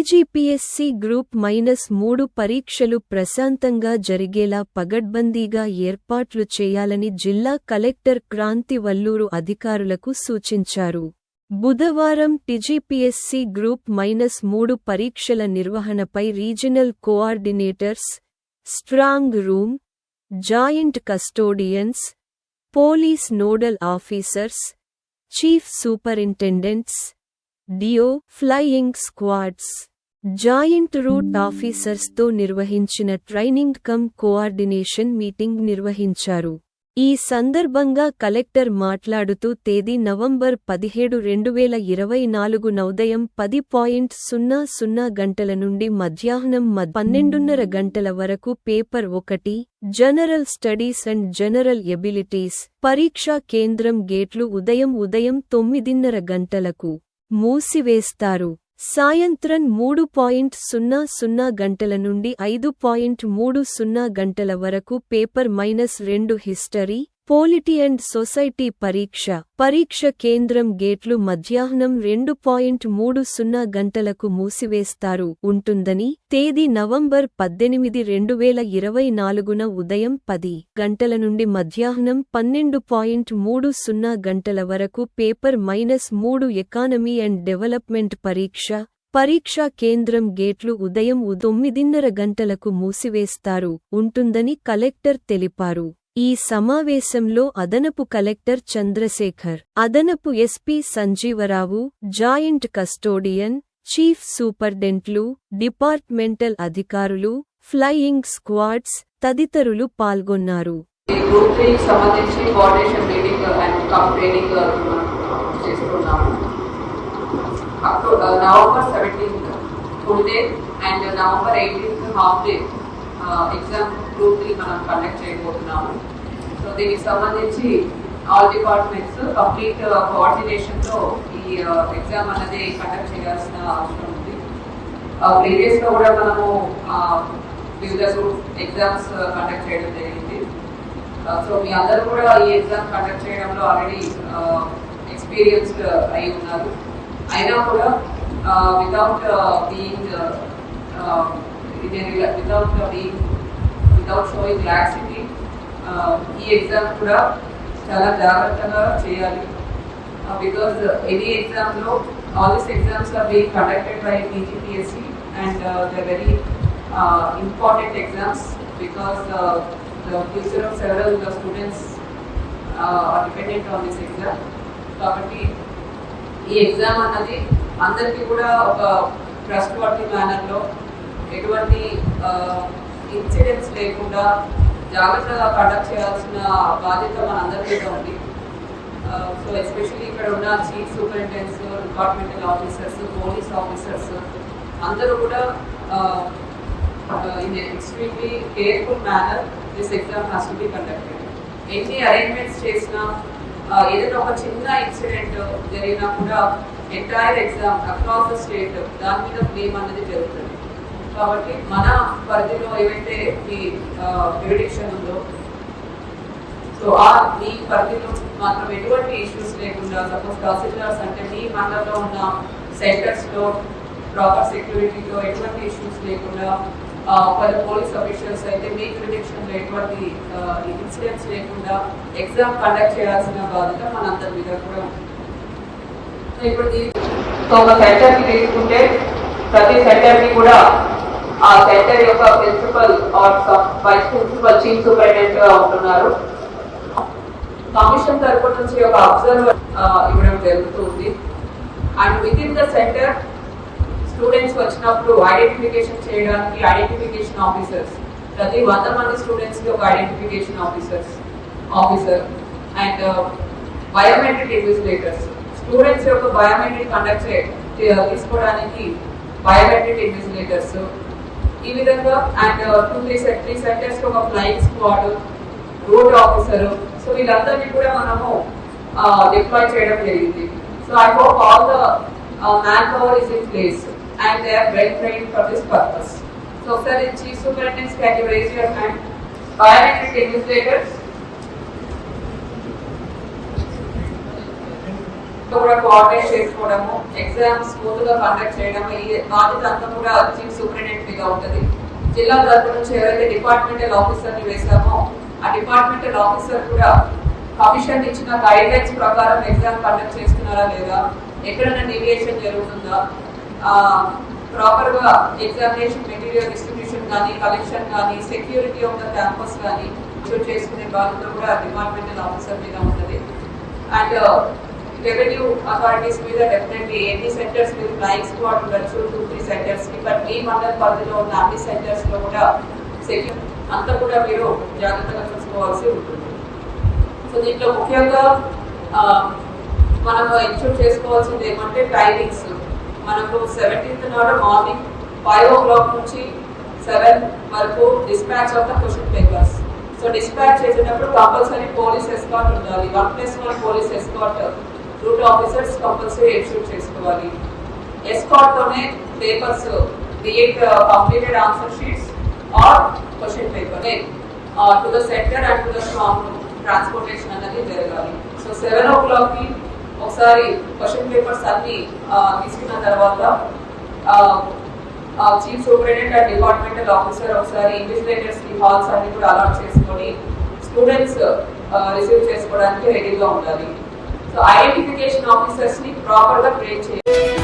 TGPSC group minus మూడు పరీక్షలు ప్రశాంతంగా జరిగేలా పగడ్బందీగా ఏర్పాట్లు చేయాలని జిల్లా కలెక్టర్ క్రాంతి వల్లూరు అధికారులకు సూచించారు. బుధవారం టీజీపీఎస్సీ గ్రూప్ మైనస్ మూడు పరీక్షల నిర్వహణపై regional coordinators strong room joint custodians police nodal officers chief superintendents DEO flying squads joint route ఆఫీసర్స్తో నిర్వహించిన ట్రైనింగ్ కమ్ కోఆర్డినేషన్ మీటింగ్ నిర్వహించారు. ఈ సందర్భంగా కలెక్టర్ మాట్లాడుతూ తేదీ నవంబర్ పదిహేడు రెండు వేల ఇరవై నాలుగు ఉదయం పది పాయింట్ సున్నా సున్నా గంటల నుండి మధ్యాహ్నం పన్నెండున్నర గంటల వరకు పేపర్ ఒకటి general studies and general abilities పరీక్షా కేంద్రం గేట్లు ఉదయం ఉదయం తొమ్మిదిన్నర గంటలకు మూసివేస్తారు. సాయంత్రం మూడు పాయింట్ సున్నా సున్నా గంటల నుండి ఐదు పాయింట్ మూడు సున్నా గంటల వరకు పేపర్ మైనస్ రెండు హిస్టరీ పోలిటీ అండ్ సొసైటీ పరీక్ష. పరీక్ష కేంద్రం గేట్లు మధ్యాహ్నం రెండు పాయింట్ మూడు సున్నా గంటలకు మూసివేస్తారు. ఉంటుందని తేదీ నవంబర్ పద్దెనిమిది రెండు వేల ఇరవై నాలుగున ఉదయం పది గంటల నుండి మధ్యాహ్నం పన్నెండు పాయింట్ మూడు సున్నా గంటల వరకు పేపర్ మైనస్ మూడు ఎకానమీ అండ్ డెవలప్మెంట్ పరీక్ష. పరీక్షా కేంద్రం గేట్లు ఉదయం తొమ్మిదిన్నర గంటలకు మూసివేస్తారు. ఉంటుందని కలెక్టర్ తెలిపారు. ఈ సమావేశంలో అదనపు కలెక్టర్ చంద్రశేఖర్ అదనపు SP Sanjeevarao joint custodian chief సూపర్డెంట్లు departmental అధికారులు ఫ్లయింగ్ స్క్వాడ్స్ తదితరులు పాల్గొన్నారు. November seventeenth full day and November eighteenth half day exam group three మనం కండక్ట్ చేయబోతున్నాము. సో దీనికి సంబంధించి ఆల్ డిపార్ట్మెంట్స్ కంప్లీట్ కోఆర్డినేషన్తో ఈ uh, ఎగ్జామ్ అనేది కండక్ట్ చేయాల్సిన అవసరం ఉంది. ప్రీవియస్గా కూడా మనము వివిధ ఎగ్జామ్స్ కండక్ట్ uh, చేయడం జరిగింది. సో మీ అందరూ కూడా ఈ ఎగ్జామ్ కండక్ట్ చేయడంలో ఆల్రెడీ ఎక్స్పీరియన్స్డ్ అయి ఉన్నారు. అయినా కూడా without being without being without showing laxity ఈ ఎగ్జామ్ కూడా చాలా జాగ్రత్తగా చేయాలి. బికాస్ ఎనీ ఎగ్జామ్లో all this exams are being conducted by TGPSC and the very important exams because the future of several the students are dependent on this exam కాబట్టి ఈ exam అన్నది అందరికీ కూడా ఒక ట్రస్ట్ వర్తీ మేనర్లో ఎటువంటి ఇన్సిడెంట్స్ లేకుండా జాగ్రత్తగా కండక్ట్ చేయాల్సిన బాధ్యత మనందరి మీద ఉంది. సో ఎస్పెషల్లీ ఇక్కడ ఉన్న chief superintendents departmental officers police officers అందరూ కూడా in extremely careful manner this exam hostel this exam ఎన్ని అరేంజ్మెంట్స్ చేసినా ఏదైనా ఒక చిన్న ఇన్సిడెంట్ జరిగినా కూడా entire exam across the state దాని మీద బ్లేమ్ అనేది జరుగుతుంది. కాబట్టి మన పరిధిలో ఏవైతే ఈ జ్యూడిక్షన్ ఉందో సో ఆ మీ పరిధిలో మాత్రం ఎటువంటి ఇష్యూస్ లేకుండా సపోజ్ తహసీల్దార్స్ అంటే మీ మండలంలో ఉన్న సెంటర్స్లో ప్రాపర్ సెక్యూరిటీతో ఎటువంటి ఇష్యూస్ లేకుండా పలు పోలీస్ అఫీషియల్స్ అయితే మీ లో ఎటువంటి ఇన్సిడెంట్స్ లేకుండా ఎగ్జామ్ కండక్ట్ చేయాల్సిన బాధ్యత మనందరి మీద కూడా ఉంటుంది ఇప్పుడు ఒక సెంటర్కి తీసుకుంటే ప్రతి సెంటర్కి కూడా ఆ సెంటర్ యొక్క principal or vice principal chief సూపరింటెండెంట్గా ఉంటున్నారు. కమిషన్ తరపు నుంచి ఒక అబ్జర్వర్ ఇవ్వడం జరుగుతుంది. And with in the centre students వచ్చినప్పుడు ఐడెంటిఫికేషన్ చేయడానికి ఐడెంటిఫికేషన్ ఆఫీసర్స్ ప్రతి వంద మంది స్టూడెంట్స్కి ఒక identification officers officer and biometric invigilators students యొక్క బయోమెట్రిక్ కండక్ట్ తీసుకోవడానికి బయోమెట్రిక్ ఇన్విజిలేటర్స్ ఈ విధంగా and two three set three centres ఒక flying squad road officer so వీళ్ళందరినీ కూడా మనము డిప్లాయ్ చేయడం జరిగింది. So I hope all the manpower is in place and they are well train for this purpose so ఒకసారి chief superintendents can you raise your hand biometric కూడా coordinate చేసుకోవడము exam స్మూత్గా conduct చేయడము ఈ బాధ్యత అంతా కూడా చీఫ్ సూపరింటెండెంట్గా ఉంటుంది. జిల్లా తరపు నుంచి ఎవరైతే డిపార్ట్మెంటల్ ఆఫీసర్ని వేసామో ఆ డిపార్ట్మెంటల్ ఆఫీసర్ కూడా కమిషన్ ఇచ్చిన గైడ్ లైన్స్ ప్రకారం ఎగ్జామ్ కండక్ట్ చేస్తున్నారా లేదా ఎక్కడైనా డీవియేషన్ జరుగుతుందా ప్రాపర్గా ఎగ్జామినేషన్ మెటీరియల్ డిస్ట్రిబ్యూషన్ కానీ కలెక్షన్ కానీ సెక్యూరిటీ ఆఫ్ ద క్యాంపస్ కానీ ఇష్యూ చేసుకునే బాధ్యత కూడా డిపార్ట్మెంటల్ ఆఫీసర్ మీద ఉంటుంది. అండ్ రెవెన్యూ అథారిటీస్ మీద డెఫినెట్లీ ఎన్ని సెంటర్స్ మీద ఫ్లైయింగ్ స్క్వాడ్ ఉండొచ్చు టూ త్రీ సెంటర్స్ బట్ మీ మండల పరిధిలో ఉన్న అన్ని సెంటర్స్లో కూడా సెక్యూర్ అంతా కూడా మీరు జాగ్రత్తగా చూసుకోవాల్సి ఉంటుంది. సో దీంట్లో ముఖ్యంగా మనము మనం ఇన్షూర్ చేసుకోవాల్సింది ఏమంటే టైమింగ్స్ మనకు సెవెంటీన్త్ నాడు మార్నింగ్ ఫైవ్ ఓ క్లాక్ నుంచి సెవెన్ వరకు dispatch of the question papers so dispatch చేసేటప్పుడు కంపల్సరీ పోలీస్ ఎస్కాట్ ఉండాలి. One plus one police escort route officers compulsory ensure చేసుకోవాలి. ఎస్కాట్తోనే papers create completed answer sheets or question paper to the centre and to the strong transportation అనేది జరగాలి. So seven ఓ క్లాక్కి ఒకసారి question papers అన్ని తీసుకున్న తర్వాత chief superintendent and departmental officer ఒకసారి ఇన్విజిలేటర్స్కి హాల్స్ అన్ని కూడా అలాట్ చేసుకొని స్టూడెంట్స్ రిసీవ్ uh, చేసుకోవడానికి రెడీగా ఉండాలి. సో ఐడెంటిఫికేషన్ ఆఫీసర్స్ని ప్రాపర్గా క్రియేట్ చేయాలి